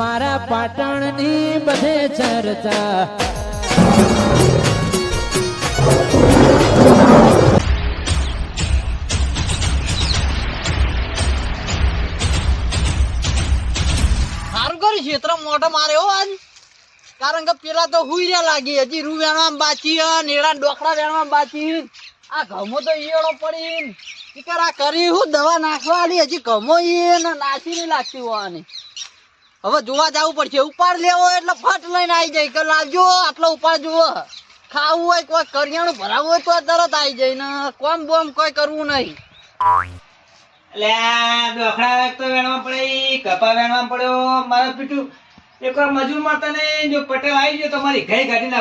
મારા પાટણની બધે ચર્ચા. કારણ કે પેલા તો હુઈ રહ્યા લાગી હજી રૂ વેણવા બાચી નેડા ડોકડા વેણવા બાચી આ ઘમો તો ઈયળો પડી ઈકર કરી હું દવા નાખવાની હજી ઘમો ઈ નાસી નહીં લાગતી હોવાની હવે જોવા જવું પડશે. ઉપાડ લેવો એટલે ફટ લઈને આવી જાય કે લાવજો, આટલો ઉપાડ જુઓ. ખાવું હોય કોઈ કરિયાણું ભરાવવું હોય તો તરત આવી જાય, ને કોમ બોમ કોઈ કરવું નહીં. પડે કપા વેણવા પડ્યો. મારા પીટું એક વાર મજૂર જો પટેલ આવી ગયો તો મારી ઘઈ કાઢી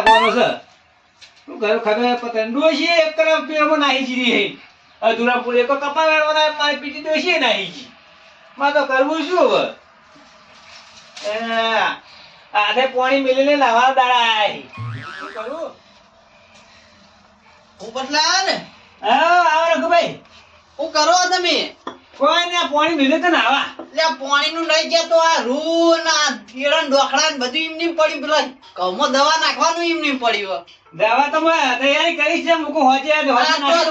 કરું ખબર પતંગ ડોશી એક એક કપા વેણવાના, મારી પીટી ડોશી નાહી જી તો કરવું શું આધે પાણી મિલીને નાવા દાડાય શું કરું? હું બદલા ને? હા આવો રઘુભાઈ. હું કરો તમે? કોઈ ને પાણી મિલે તો નાવા. એટલે પાણી નું નહીં ગયા તો આ રૂ ના કેળા ડોખડા ને બધું એમ નહીં પડ્યું પેલા કમો દવા નાખવાનું એમ નહીં પડ્યું દવા તો તૈયારી કરી છે મૂકું હોજે.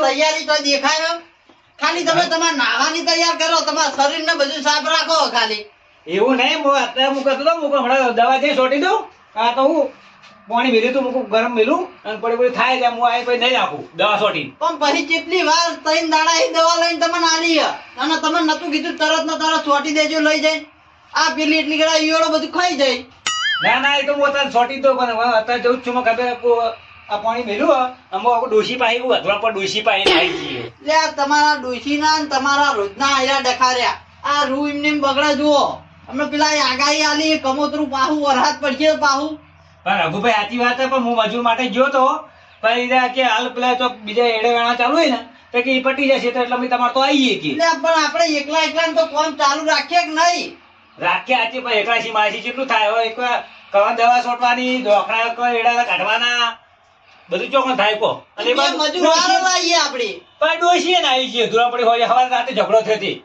તૈયારી તો દેખાય ખાલી તમે તમારા નાવાની તૈયાર કરો તમારા શરીર ને બધું સાફ રાખો ખાલી. એવું નહીં અત્યારે હું તો મૂકો મૂકું હમણાં દવા જઈ છોટી દઉં આ તો હું પાણી મેલ્યું તું મૂકું ગરમ મેલું અને પડી પડી થાય ત્યાં હું આવી પછી નહીં આપું દવા છોટી પણ પછી કેટલી વાર ત્રણ દાડા એ દવા લઈને તમને આલી. અને તમે નતું કીધું તરત ન તરત છોટી દેજો લઈ જાય. આ પેલી એટલી ગળા ઈયળો બધું ખાઈ જાય. ના ના એ તો હું અત્યારે છોટી દઉં પણ અત્યારે જવું જ છું મને ખબર આ પાણી મેલ્યું અમો આખું ડોસી પાઈ ગયું અથવા પર ડોસી પાઈ આવી જઈએ. એટલે તમારા ડોસી ના તમારા રોજના આયરા ડખાર્યા. આ રૂ એમને એમ બગડે જુઓ. અમે પેલા આગાહી આલી કમોતરું પાહું વરસાદ પડશે પાહું. પણ રઘુભાઈ સાચી વાત પણ હું મજૂર માટે ગયો તો. પણ કે હાલ પેલા તો બીજા એડે વેણા ચાલુ હોય ને તો કે ઈ પટી જશે તો એટલે અમે તમારે તો આવીએ કે. પણ આપણે એકલા એકલા તો કોમ ચાલુ રાખીએ કે નહીં? રાખીએ આચી પણ એકલાશી માસી જેટલું થાય? હોય એક કવા દવા છોટવાની દોખડા એડા કાઢવાના? બધું ચોકન થાય કો. અને મજૂર લાવીએ આપણે. પણ ડોશીએ ને આવી છે ધુરા પડી હોય હવારે રાતે ઝઘડો થયો હતી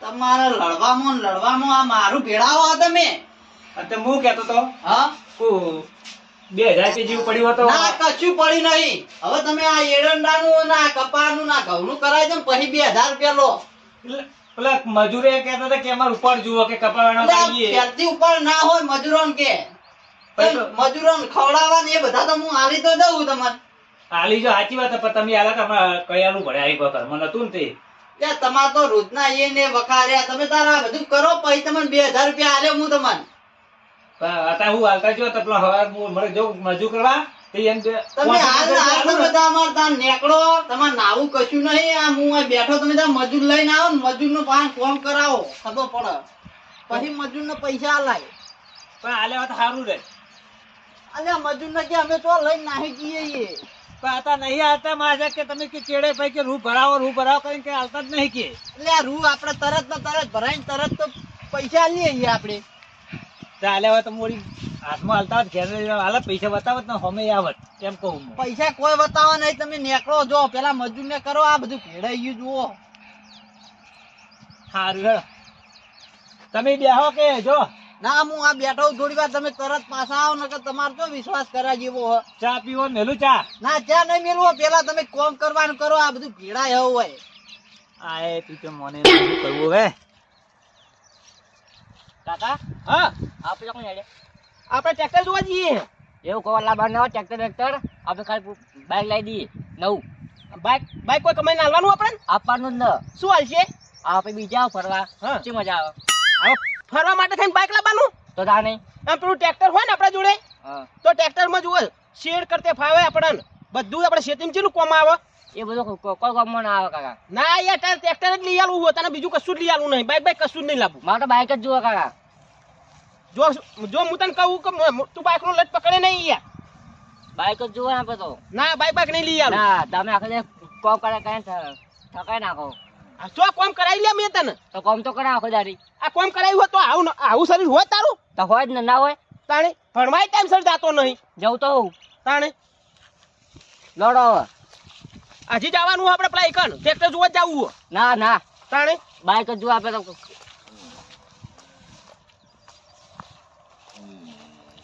તમારે લડવામાં લડવામાં આ મારું ભેળાવો તમે. અને હું કેતો તો? હા? બે હજાર કેજી પડ્યું હતું. ના કશું પડી નહીં. હવે તમે આ એરંડાનું ના કપાનું ના ઘઉંનું કરાવી દો પછી બે હજાર રૂપિયા લો. એટલે પેલા મજૂરે કહેતા હતા કે અમારે ઉપર જુઓ કે આ ઉપર ના હોય મજૂરોને કે. તો- મજૂરોને ખવડાવવા ને એ બધા તો હું આલી તો દઉં તમને આલી જો સાચી વાત પણ તમે આલા તમારે કયાનું ભર્યા એક વખત મને હતું ને તે. તમાર તો રોજના એ ને વખાર્યા. તમે તારા બધું કરો પછી તમને બે હજાર રૂપિયા આલ્યો હું તમને. પણ હું હાલતા જો તો પેલા હવાર હું મળે જાઉં મજૂર કરવા તે એમ કે તમે હાલ હાલ બધા અમાર ત્યાં નેકળો. તમારે નાવું કશું નહીં. આ હું બેઠો તમે ત્યાં મજૂર લઈને આવો ને મજૂરનું પાન ફોન કરાવો. ખબર પડે. પછી મજૂર ને પૈસા આલાય. પણ હાલે વાત સારું રે. અલ્યા મજૂર ને કે અમે તો લઈને નાહી જઈએ. આતા નહીં આવતા માસે કે તમે કે ચેડે ભાઈ કે રૂ ભરાવો રૂ ભરાવો કરીને કે આવતા જ નહીં કે. એટલે આ રૂ આપણે તરત ને તરત ભરાઈને તરત તો પૈસા લઈએ અહીંયા આપણે. ચાલે હવે તો મોડી હાથમાં હાલતા હોત ઘેર હાલે પૈસા બતાવત ને હમે આવત એમ કહું પૈસા કોઈ બતાવો નહીં તમે નેકળો જો પેલા મજૂર ને કરો આ બધું ભેળાઈ ગયું જુઓ. સારું તમે બેહો કે જો. ના હું આ બેઠો થોડી વાર તમે તરત પાછા આવો નકર તમારે તો વિશ્વાસ કરા જેવો હે. ચા પીવો મેલું ચા? ના ચા નહીં મેલવો પેલા તમે કોમ કરવાનું કરો આ બધું ભેળાય એવું હોય. આ એ તું તો મને કરવું હે કાકા? હા? આપણે કોણ હેડે. આપણે ટ્રેક્ટર જોવા જઈએ. એવું કોઈ લાવવા ના હોય ટ્રેક્ટર ટ્રેક્ટર આપણે ખાલી બાઇક લાવી દઈએ નવું. બાઈક બાઈક કોઈ કમાઈને હાલવાનું આપણે? આપવાનું જ ન. શું હાલશે આપણે બીજા ફરવા. હા. શું મજા આવે? ફરવા માટે થઈને બાઈક લાવવાનું? તો તા નહીં. આમ પેલું ટ્રેક્ટર હોય ને આપણા જોડે. તો ટ્રેક્ટરમાં જુઓ શેડ કરતે ફાવે આપણને. બધું આપણે ખેતીમાં ચેલું કોમ આવે? એ બધું કોઈ કોમ ના આવે કાકા. ના યાર તારે ટ્રેક્ટર જ લઈ આવું હોય તને બીજું કશું જ લઈ આવું નહીં. બાઈક બાઈક કશું જ નહીં લાવું મારે તો બાઇક જ જુઓ કાકા. જો જો હું તને કહું કે તું બાઈક નો લટ પકડે નહીં યાર. બાઇક જ જુઓ આપણે તો. ના બાઈક બાઈક નહીં લઈ આવું ના તમે આખો કોમ કરે કઈ થકાઈ નાખો. આ જો કોમ કરાવી લે મેં તને? તો કોમ તો કરાવો આખો આ કોમ કરાવ્યું હોય તો આવું આવું શરીર હોય તારું? તો હોય જ ને ના હોય? તાણે ભણવાય ટાઈમ સર જાતો નહીં. જવું તો હું તાણે? લડો હજી જવાનું આપણે પેલા એકન ટ્રેક્ટર જોવા જ જવું ના ના. તાણે? બાઇક જ જુઓ આપણે તો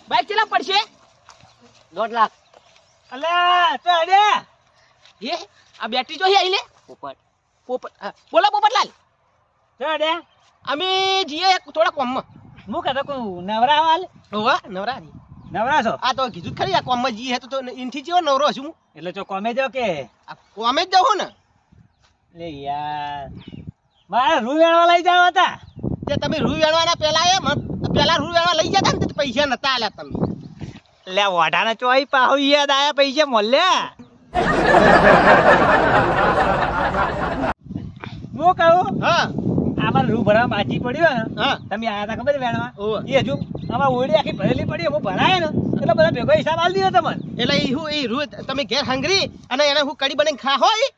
બાઈક ચેલા પડશે? દોઢ લાખ. અલ્યા તો અડ્યા એ આ બેટરી જો આવી લે? પોપટ. પોપટ બોલો પોપટલાલ. અડ્યા અમે જઈએ થોડા કોમમાં હું કહેતો કહું નવરા હાલ ઓવા નવરા. નવરા છો આ તો કીધું ખરી આ કોમમાં જઈએ તો તો ઇનથી જેવો નવરો છું એટલે જો કોમે જાવ કે? આ કોમે જ જાઉં ને. લે યાર. મારે રૂ વેણવા લઈ જાવ હતા. તે તમે રૂ વેણવાના પેલા એ પહેલા રૂ વેણવા લઈ જતા ને તો પૈસા નતા આલ્યા તમે. લે વાઢાના ચોઈ પાહુ યાદ આયા પૈસા મળ્યા? હું કહું? હા. આમાં રૂ ભરવા બાકી પડ્યો ને તમે આયા હતા ખબર વેણવા? એ હજુ આમાં ઓળી આખી ભરેલી પડી હું ભરાય ને એટલે બધા ભેગો હિસાબ આલી દીધો તમને. એટલે એ હું એ રૂ તમે ઘેર હંગરી અને એને હું કડી બનાવીને ખા હોય?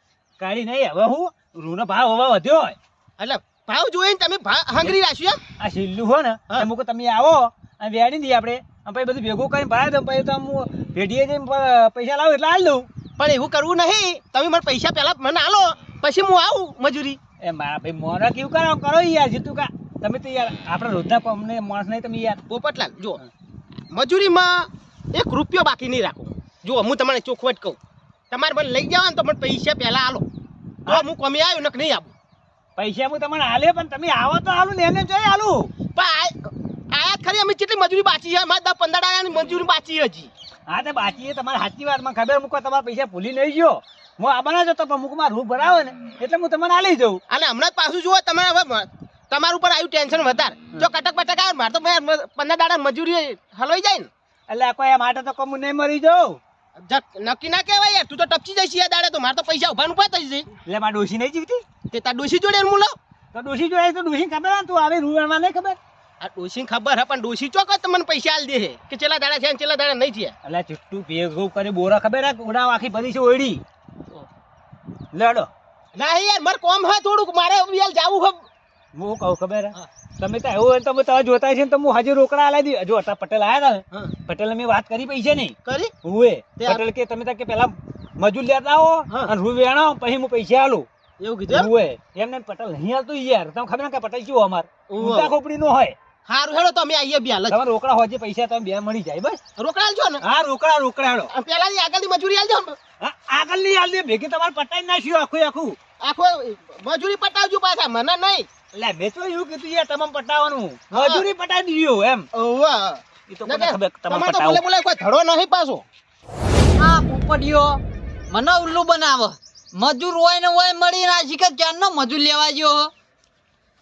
કડી નહીં હવે હું રૂનો ભાવ હવે વધ્યો હોય. એટલે ભાવ જોઈને તમે હંગરી રાખ્યું આ છેલ્લું હો ને અમુક તમે આવો અને વેડી દઈએ આપણે. અને પછી બધું ભેગું કરીને ભરાય દઉં પછી તો હું ભેટીએ જઈને પૈસા લાવું એટલે આલ દઉં. પણ એવું કરવું નહીં. તમે મને પૈસા પહેલાં મને આલો પછી હું આવું મજૂરી. એ મારા ભાઈ મોરા કેવું કરો? કરો યાર જીતું કા. તમે તો યાર આપણા રોજના અમને માણસ નહીં તમે યાર. પોપટલાલ જો મજૂરીમાં એક રૂપિયો બાકી નહીં રાખો. જો હું તમને ચોખવટ કહું. તમારે મને લઈ જવાનું ને તો મને પૈસા પહેલા આલો. તો હું. કમી આવ્યો નક નહીં આવું પૈસા હું તમને હાલે પણ તમે આવો તો હાલું ને એને જોઈ હાલું પણ આ આયા ખરી અમે કેટલી મજૂરી બાકી છે? અમારે દસ પંદર આયા મજૂરી બાકી હજી. હા તો બાકી તમારે સાચી વાત મને ખબર મૂકો તમારા પૈસા ભૂલી નહીં ગયો. હું આવવાના જ હતો પણ મૂકમાં રૂપ ભરાવે ને એટલે હું તમને હાલી જઉં. અને હમણાં જ પાછું જુઓ તમે હવે તમારું ઉપર આવ્યું ટેન્શન વધારે. જો કટક બટક આવે મારે તો પંદર દાડા મજૂરી હલવાઈ જાય ને. એટલે કોઈ આ માટે તો કમું નહીં મરી જાઉં. નક્કી ના કહેવાય યાર તું તો ટપચી જઈશ યાર દાડે તો મારે તો પૈસા ઊભા ઊભા થઈ જઈ એટલે મારે ડોશી નહીં જીવતી? તે તાર ડોશી જોડે હું લો તો ડોશી જોડે તો ડોશી ખબર તું આવી રૂવાણમાં નહીં ખબર? આ ડોશી ખબર હે પણ ડોશી ચોક તમને પૈસા આલ દે કે ચેલા દાડા છે ને ચેલા દાડા નહીં છે એટલે ચુટ્ટું ભેગું કરી બોરા ખબર હે ઉડાવ આખી બધી છે ઓયડી. લડો. ના યાર મારે કોમ હે થોડુંક. મારે યાર જાવું હે. હું કહું ખબર તમે તો એવું તમે તમે જોતા છે ને તો હું હજુ રોકડા આલા દી જો હતા પટેલ આયા ને પટેલ મેં વાત કરી પૈસા નહીં કરી? હુએ. પટેલ કે તમે તો કે પેલા મજૂર લેતા આવો અને હું વેણો પછી હું પૈસા આલું. એવું કીધું એમ? હુએ. એમને પટેલ નહીં હાલતું યાર તમે ખબર ને કે પટેલ શું અમાર? ઉતા ખોપડી નો હોય. હારું હેડો તમે આઈએ આવીએ બે હાલ જ. તમારે રોકડા હોય પૈસા તમે બે મળી જાય બસ. રોકડા આલજો ને. હા રોકડા રોકડા હેડો. અને પેલાની આગળની મજૂરી આલજો ને હા, આગળ નહીં હાલ ભેગી તમારે પટાઈ નાખ્યું આખું આખું. આખો મજૂરી પટાવજો પાછા મને નહીં. એટલે મેં તો એવું કીધું યાર તમામ પટાવવાનું. મજૂરી પટાવી દીધું એમ. ઓવા એ તો કોને ખબર તમારે તો બોલે બોલે કોઈ ધડો નહીં પાછો. આ પોપટીઓ મને ઉલ્લુ બનાવે. મજૂર હોય ને હોય મળી ના શીખે ચારનો મજૂર લેવા ગયો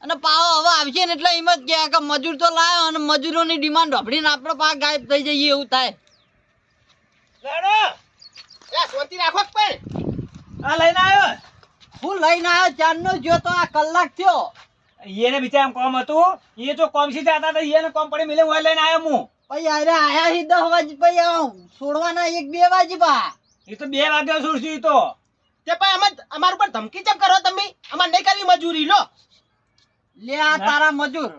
અને પાવો હવે આવશે ને એટલે એમ જ કહે કે મજૂર તો લાયો અને મજૂરોની ડિમાન્ડ વાપરીને આપણે પા ગાયબ થઈ જઈએ એવું થાય. એ શાંતિ રાખો પણ આ લઈને આવ્યો હું લઈને આવ્યો ચારનો જો તો આ કલાક થયો. એને બિચારા કોમ હતું. એ તો કોમથી જતા હતા એને કોમ પડી મિલે હું લઈને આવ્યો હું પછી અરે આયા હી દસ વાગે પછી છોડવાના એક બે વાગે પા એ તો બે વાગ્યા સુરસી તો. તે અમે અમાર ઉપર ધમકી ચમ કરો તમે? અમાર નહીં કરવી મજૂરી લો. લે આ તારા મજૂર.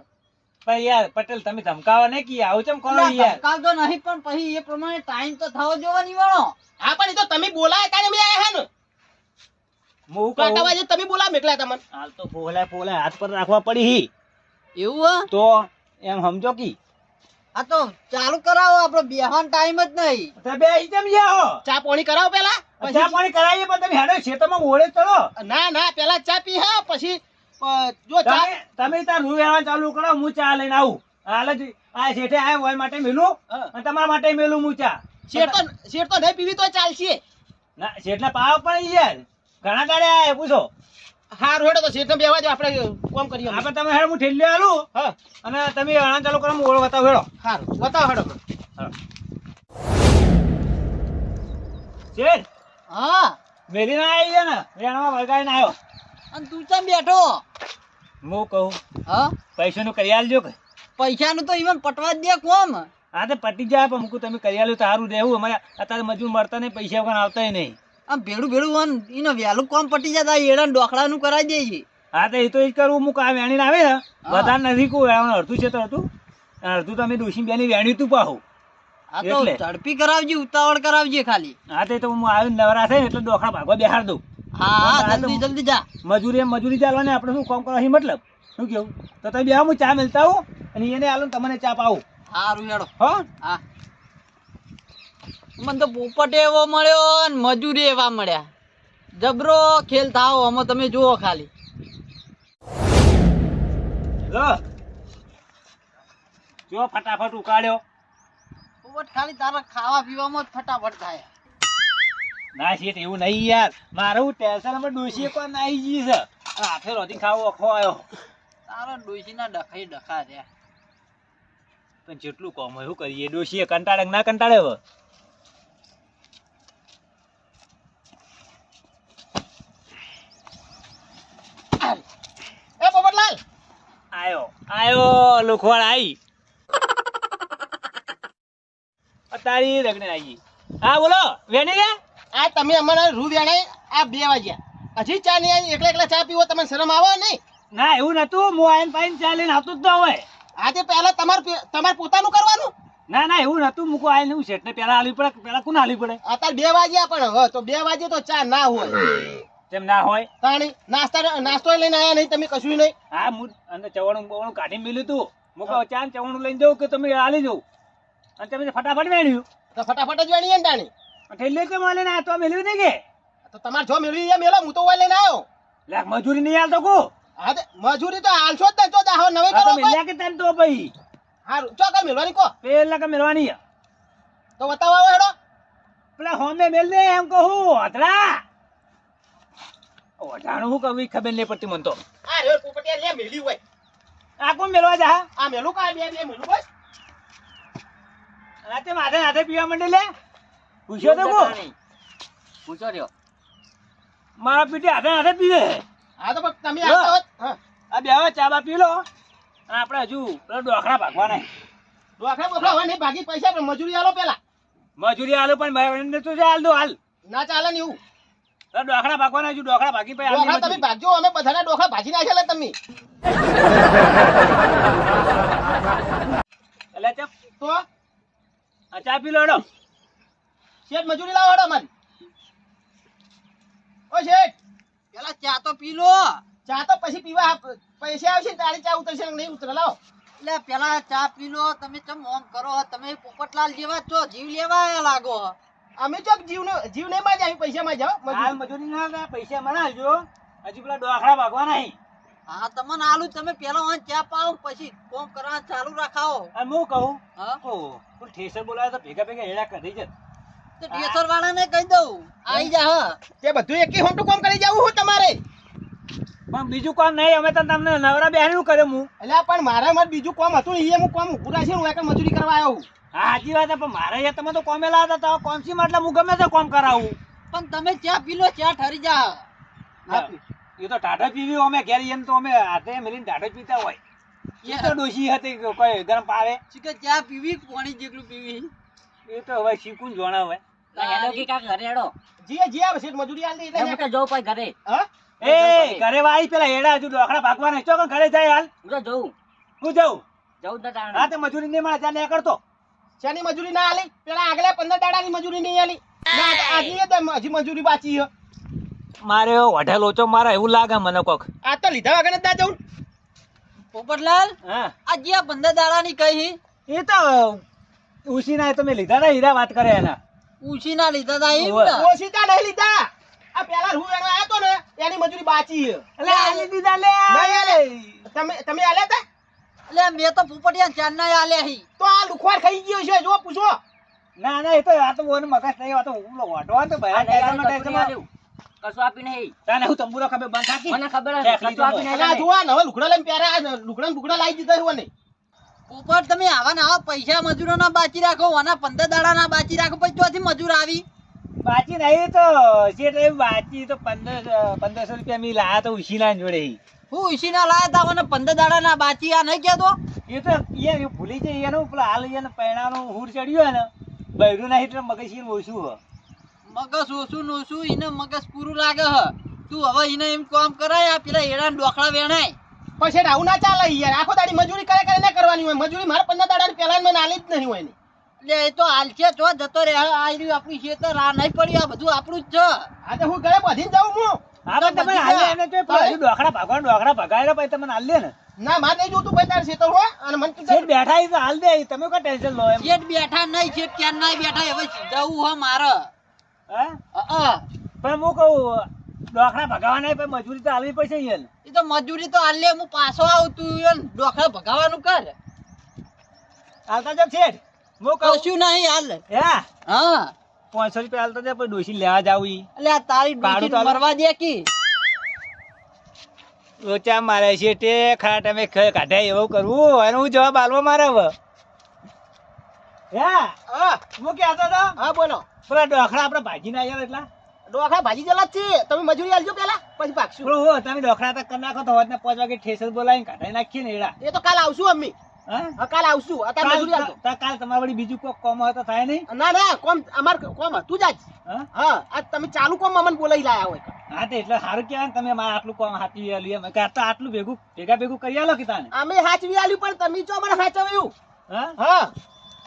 પણ યાર પટેલ તમે ધમકાવા નહીં કી આવું ચમ કોણ યાર? ધમકાવતો નહીં પણ પછી એ પ્રમાણે ટાઈમ તો થવો જોવાની નિવાણો હા પણ એ તો તમે બોલાય કાંઈ અમે આયા હે ને. હું કહું? જે તમે બોલા મેકલા તમને હાલ તો પોલા પોલા હાથ પર રાખવા પડી હી. એવું હે? તો એમ સમજો કી. આ તો ચાલુ કરાવો આપણો બેહાન ટાઈમ જ નહીં. તો બે કેમ જાઓ ચા પાણી કરાવો પેલા? ચા પાણી કરાવીએ પણ તમે હેડો ખેતરમાં ઓળે ચલો ના ના પેલા ચા પી હા પછી જો તમે તાર રૂ વેણવા ચાલુ કરો હું ચા લઈને આવું. હાલ જ આ શેઠે આ હોય માટે મેલું. અને તમારા માટે મેલું હું ચા. શેઠ તો શેઠ તો નહીં પીવી તો ચાલશે. ના શેઠને પાવ પણ યાર. ઘણા દાડે આ પૂછો. હા હેડો તો શેર બેવા જ આપણે કોમ કરીએ આપણે તમે હેડ હું ઠેલ્યો આલું. હા. અને તમે હણા ચાલુ કરો હું ઓળો બતાવ હેડો. હારું બતાવ હેડો. શેઠ હા. મેલી ના આવી છે ને. રેણમાં વળગાઈ ના આવ્યો અને તું ચમ બેઠો? હું કહું? હા? પૈસાનું કરી આલજો કે? પૈસાનું તો ઈવન પટવા દે કોમ. હા તો પટી જાય પણ મૂકું તમે કરી આલ્યું સારું રહેવું અમારે અત્યારે મજૂર મળતા નહીં પૈસા વગર આવતા નહીં. આમ ભેડું ભેડું વન એને વહેલું કોમ પટી જાય એડા ડોખડાનું કરાવી દેજે. હા તો એ તો એ જ કરવું હું આ વેણીને આવે ને? વધારે નથી કહું અડધું છે તો અડધું. અને અડધું તમે ડોસી બેની વેણ્યું તું પાહું. આ તો ઝડપી કરાવજે ઉતાવળ કરાવજે ખાલી. હા તો હું આવીને નવરા થાય ને એટલે ડોખા ભાગવા બેહાર દઉં. હા જલ્દી જલ્દી જા. મજૂરી મજૂરી ચાલવાની આપણે શું કામ કરવાની મતલબ? શું કેવું તો તમે બે હું ચા મેલતા આવું અને એને આલો તમને ચા પાવું. સારું હેડો. હા? મને તો પોપટ એવો મળ્યો ને મજૂરી એવા મળ્યા. જબરો ખેલ થાવ આમાં તમે જુઓ ખાલી. જો ફટાફટ ઉકાળ્યો. પોપટ ખાલી તારા ખાવા પીવામાં જ ફટાફટ થાય. ના શેઠ એવું નહીં યાર. મારું ટેન્શનમાં ડોસી પણ આવી ગઈ છે. હાથે રોધી ખાવો અખો આવ્યો તારા ડોશીના ડખાઈ ડખા રહ્યા પણ જેટલું કોમ હોય એવું કરીએ? ડોશીએ કંટાળે ના કંટાળે હવે? આયો. આયો લુખવાડ આઈ. તારી રગણે આવી હા બોલો. વેણી રે? આ તમે અમારા રૂ આ બે વાગ્યા. હજી ચા નહીં આવી? એકલા એકલા ચા પીવો તમને શરમ આવે નહીં? ના એવું નતું હું પાઈન ચા લઈને આવતું જ ન હોય. આજે પહેલા તમારે તમારે પોતાનું કરવાનું? ના ના એવું નતું મૂકો આઈને હું શેઠને પેલા હાલવી પડે પેલા કોને હાલવી પડે? અત્યારે બે વાગ્યા પણ હવે તો બે વાગે તો ચા ના હોય. તેમ ના હોય. તાણી નાસ્તા નાસ્તો લઈને આયા નહીં તમે કશું નહીં? હા હું અને ચવાણું બવાણું કાઢી મેલ્યું તું. મૂકો ચા ચવાણું લઈને જવું કે તમે હાલી જવું અને તમે ફટાફટ વેણ્યું. તો ફટાફટ જ વેણીએ ને તાણી. ઠેલે કે માલે ના તો મેલ્યું નહીં કે? તો તમારે જો મેળવી એ મેલો હું તો ઓય લઈને આવ્યો. લે મજૂરી નહીં આલતો કો. હા મજૂરી તો હાલશો જ ને જો દાહો નવે કરો તો મેલ્યા કે તને તો ભાઈ? હારું ચો કઈ મેળવાની કો પેલા કે મેળવાની? તો બતાવો હેડો. પેલા હોમે મેલ દે એમ કહું અતરા ઓઢાણું હું કહું ખબર નહીં પડતી મને તો. આ રે પોપટિયા લે મેલી હોય. આ કોણ મેળવા જા? આ મેલું કા બે બે મેલું બસ રાતે માથે હાથે પીવા માંડે લે. પૂછ્યો તો કો પૂછો રહ્યો. મારા પીઠે હાથે હાથે પીવે. હા તો તમે આ બે હવે ચા બા પી લો. અને આપણે હજુ ડોખરા ભાગવાના ડોખા બોખા હોય નહીં બાકી પૈસા પણ મજૂરી આલો પેલા. મજૂરી આલો પણ ભાઈ તું હાલ દો હાલ. ના ચાલે ને એવું. ડોખરા ભાગવાના હજુ ડોખરા ભાગી પછી તમે. ભાગજો અમે બધાના ડોખા ભાજી નાખેલા તમે. એટલે ચા. તો? ચા પી લો. શેઠ મજૂરી લાવો હડો મારી ઓ શેઠ. પેલા ચા તો પી લો. ચા તો પછી પીવા પૈસા આવશે તારે ચા ઉતરશે નહીં ઉતરે? લાવો. એટલે પેલા ચા પી લો. તમે ચમ ઓમ કરો? તમે પોપટલાલ જેવા છો. જીવ લેવા લાગો. અમે તો જીવ જીવ નહીં માં જાય પૈસા માં જાઓ હાલ મજૂરી ના થાય, પૈસા મને જો હજી પેલા ડોખરા ભાગવા નહીં. હા તમને આલુ તમે પેલા વાં ચા પાવ પછી કોમ કરવા ચાલુ રાખાઓ અને હું કહું? હા? ઓહો, કોઈ ઠેસર બોલાવે તો ભેગા ભેગા હેડા કરી છે તો ટેસર વાળાને કહી દઉં આઈ જા હ. તે બધું એકી હોમટું કામ કરી જવું હું તમારે? પણ બીજું કામ નહીં અમે તો તમને નવરા બેહાડ્યું કર્યું હું એટલે પણ મારા માં બીજું કામ હતું એ હું કામ પૂરા છે હું એક મજૂરી કરવા આવ્યો હું સાચી વાત પણ મારે યાર તમે તો કોમેલા હતા કોમ સી એટલે હું ગમે તે કોમ કરાવું? પણ તમે ચા પી લો ચા ઠરી જા. એ તો પીવી અમે ઘેર એમ તો અમે હાથે મેલીને ટાઢો પીતા હોય. એ તો ડોસી હતી કોઈ ગરમ પાવે? કે ચા પીવી પાણી જેટલું પીવી. એ તો હવે શીખું જ હેડો કે કાંક ઘરે હેડો. જીએ જીએ આવે શેઠ મજૂરી આલી દે એમ એટલે તો જવું ઘરે. હા? એ ઘરે. વાળી પેલા હેડા હજુ ડોખડા ભાગવાના ચોકન ઘરે જાય હાલ? હું તો જવું હું જાઉં? જવું જ નતા હા તે મજૂરી નહીં મળે ત્યાં કરતો શેની મજૂરી ના આલી પેલા આગલા પંદર દાડાની મજૂરી નહીં આલી ના આજની તો હજી મજૂરી બાકી છે. મારે વઢે લોચો મારે એવું લાગે મને કોક. આ તો લીધા વગર ના જવું? પોપટલાલ હા. આ જે પંદર દાડાની કહી. એ તો ઉસી ના તમે લીધા ને હીરા વાત કરે એના. ઉસીના લીધા એમ ઓવે. નહીં લીધા. આ પેલા હું એનો આયો તો ને એની મજૂરી બાચી એટલે આલી દીધા લે તમે તમે આલ્યા તા? એટલે મેં તો પોપટિયા ચાર ના આલ્યા હી. તો આ લુખવાડ ખાઈ ગયો છે જો પૂછો. ના ના એ તો આ તો બોન મગજ નહીં આ તો હુમલો વાટવા તો ભાઈ ટેન્શનમાં કશું આપી નહીં. તાને હું તંબુરો ખબર બંધ થાકી મને ખબર લે, કશું આપી નહીં ને હવે લુગડા લઈને લાવી દીધા હોય ને પોપટ તમે આવા ના આવા પૈસા મજૂરો ના બાકી રાખો આના પંદર દાડા ના બાકી રાખો પછી ચોથી મજૂર આવી. બાકી નહીં તો શેઠ બાકી તો પંદર પંદરસો રૂપિયા મી લાયા તો ઉશીના જોડે. હું ઉશીના લાયા તા મને પંદર દાડા ના બાકી આ નહીં કહેતો? એ તો એ એ ભૂલી જાય એનું પેલા હાલ એને પૈણાનો હુર ચડ્યો ને બૈરું નહીં એટલે મગજ ઈને ઓછું હ મગજ ઓછું નોછું એને મગજ પૂરું લાગે હ. તું હવે એને એમ કામ કરાય આ પેલા એડા ડોખડા વેણાય. પછી આવું ના ચાલે યાર. આખો દાડી મજૂરી કરે કરે ના કરવાની હોય. મજૂરી મારા પંદર દાડા પહેલા મને આલી જ નહીં હોય એટલે એ તો આલશે છો જો જતો રે આવી રહ્યું આપણું તો રાહ નહીં પડી. આ બધું આપણું જ છે. આ તો હું ગળે બધીને જાઉં હું. હા પણ તમે હાલ એને તો પેલા હજુ ભાગવા ડોખડા ભગાય પછી તમને હાલ ને. ના મારે નહીં જોતું ભાઈ તારે શેતર હોય. અને મને તું શેઠ બેઠા છે હાલ દે. તમે કોઈ ટેન્શન લો શેઠ બેઠા નહીં શેઠ ક્યાં નહીં બેઠા? હવે જવું હો મારે. હા? અ, અ. પણ હું કહું ડોખરા ભગાવાના પણ મજૂરી તો આલવી પડશે યાર એ તો મજૂરી તો આલે હું પાછો આવતું યાર ડોખા ભગાવાનું કર. હાલતા જાવ શેઠ હું કશું નહીં હાલ. હા? હા. પાંચસો રૂપિયા હાલતા પણ ડોશી લેવા જાવ ઈ. એટલે તારી તો મરવા દે કી? લોચા મારે છે તે ખરા તમે ખ- કાઢ્યા એવું કરવું અને હું જવાબ આલવો મારે હવે. હે? હા. હું કહેતો હતો હા બોલો. પેલા ડોખરા આપણે ભાજી ના આવ્યા એટલા? ડોખા ભાજી જલા છે તમે મજૂરી આલજો પેલા પછી પાકશું. હો તમે ડોખરા તક નાખો તો હોત ને પાંચ વાગે ઠેસર બોલાવીને કાઢી નાખીએ ને એડા. એ તો કાલ આવશું અમ્મી હા? કાલ આવશું. અત્યારે મજૂરી આલજો. કાલ કાલ તમારે વળી બીજું કોક કોમ હોય તો થાય નહીં? ના ના કોમ અમાર કોમ તું જ આજ. હા? આજ તમે ચાલુ કોમ અમને બોલાવી લાયા હોય. હા તો એટલે સારું કહેવાય ને તમે મારે આટલું કોમ હાચવી આલ્યું એમ. કે તો આટલું ભેગું ભેગા ભેગું કરી આલો કે તાને અમે હાચવી આલ્યું પણ તમે જો મને હાચવ્યું. હા? હા.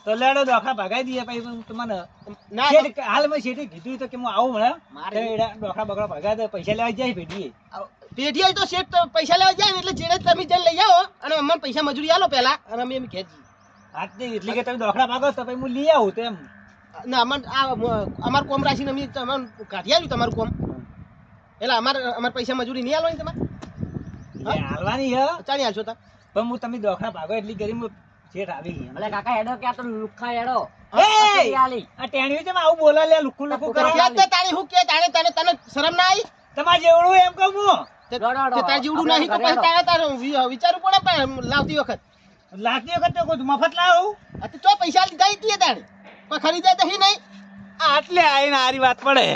તો લેડો ડોખરા ભગાઈ દઈએ પછી તમને ના શેઠ હાલ મેં શેઠે કીધું તો કે હું આવું મળે મારે- તો એડા ડોખરા બગડા ભગાઈ દે પૈસા લેવા જાય ભેડીએ પેઢી આવી તો શેઠ તો પૈસા લેવા જાય ને એટલે જેને તમે જઈને લઈ આવો. અને અમને પૈસા મજૂરી આલો પહેલા. અને અમે એમ ઘેર હાથ નહીં એટલે કે તમે ડોખરા ભાગો તો પછી હું લઈ આવું તો એમ. ના અમાર આ અમાર કોમ રાખીને અમે તમારું કાઢી આવ્યું તમારું કોમ. એટલે અમારે અમાર પૈસા મજૂરી નહીં આલો ને તમારે હાલવાની હે. ચાલી હાલશો તા પણ હું તમે ડોખરા ભાગો એટલી ગરીબ શેઠ આવી એટલે કાકા હેડો કે આ તો લુખ્ખા હેડો. એ! આ ટેણીઓ છે આવું બોલા લે લુખું લુખું કરે ક્યાં તારી હું કે તારે તને તને શરમ ના આવી તમારે જેવડું એમ કહું હું તે દોડો, દોડો. તે તારે જેવડું નહીં તો પછી તારે તારે વિચારવું પડે પણ લાવતી વખત. લાવતી વખત તો કોઈ મફત લાવું આ તો ચો પૈસા લીધા ઈ તારે. કોઈ ખરીદાય તો હી નહીં. આટલે આવીને આરી વાત પડે.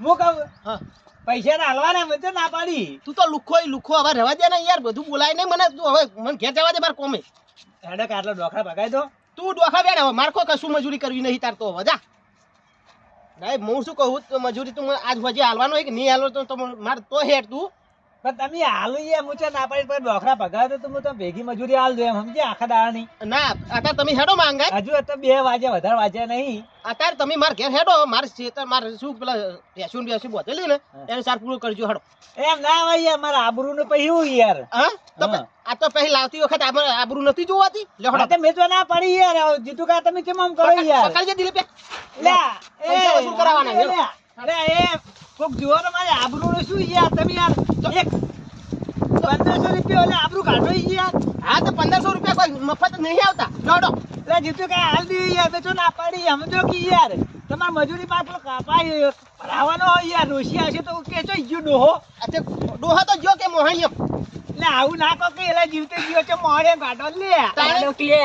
હું કહું હા. પૈસા ના હાલવાના મેં તો ના પાડી. તું તો લુખો લુખો હવે રહેવા દે ને યાર બધું બોલાય નહીં મને તું હવે મને ઘેર જવા દે મારે કોમે. હેડે આટલો ડોખરા ભગાઈ દો. તું ડોખા બેડ હવે મારે કોઈ કશું મજૂરી કરવી નહીં તાર તો, હવે જા. નહીં, હું શું કહું? મજૂરી તું આજ હજી હાલવાનો હોય કે નહીં હાલો તો- મારે તો હેડ તું. પણ તમે હાલો યાર હું ના પાડી પણ ડોખરા ભગાવે તો હું તો ભેગી મજૂરી હાલ દો એમ સમજે? આખા દાડાની. ના અત્યારે તમે હેડો માંગાય હજુ તો બે વાગ્યા વધારે વાગ્યા નહીં. અત્યારે તમે મારે ઘેર હેડો મારે ખેતર મારે શું પેલા ભેંસું ને બોતેલી ને એને સાર પૂરું કરજો હેડો. એમ ના હોય યાર મારા આબરૂ નું પછી યાર? હા? તો આ તો પહેલી લાવતી વખત આબરૂ નથી જોવાતી? લે હા મેં તો ના પડી યાર જીતુ કા તમે કેમ આમ કરો યાર? પકડજે દિલીપે. લે એ વસૂલ કરાવવાના. અરે એ કોક જુઓ મારે આબરૂ નું શું યાર તમે યાર એક પંદરસો રૂપિયા ઓલે આબરૂ કાઢો યાર. હા તો પંદરસો રૂપિયા કોઈ મફત નહીં આવતા. દોડો એટલે જીતુ કઈ હાલ દી યાર બેચો ના પાડી સમજો કે યાર. તમારે મજૂરી પાછળ કાપાય ભરાવાનો હોય યાર રોશિયા હશે તો કે છો ઈયો ડોહો. આ ડોહો તો જો કે મોહાણી એટલે આવું ના કહો કે એટલે જીવતે જીવો છે મોડે કાઢો લે. લે.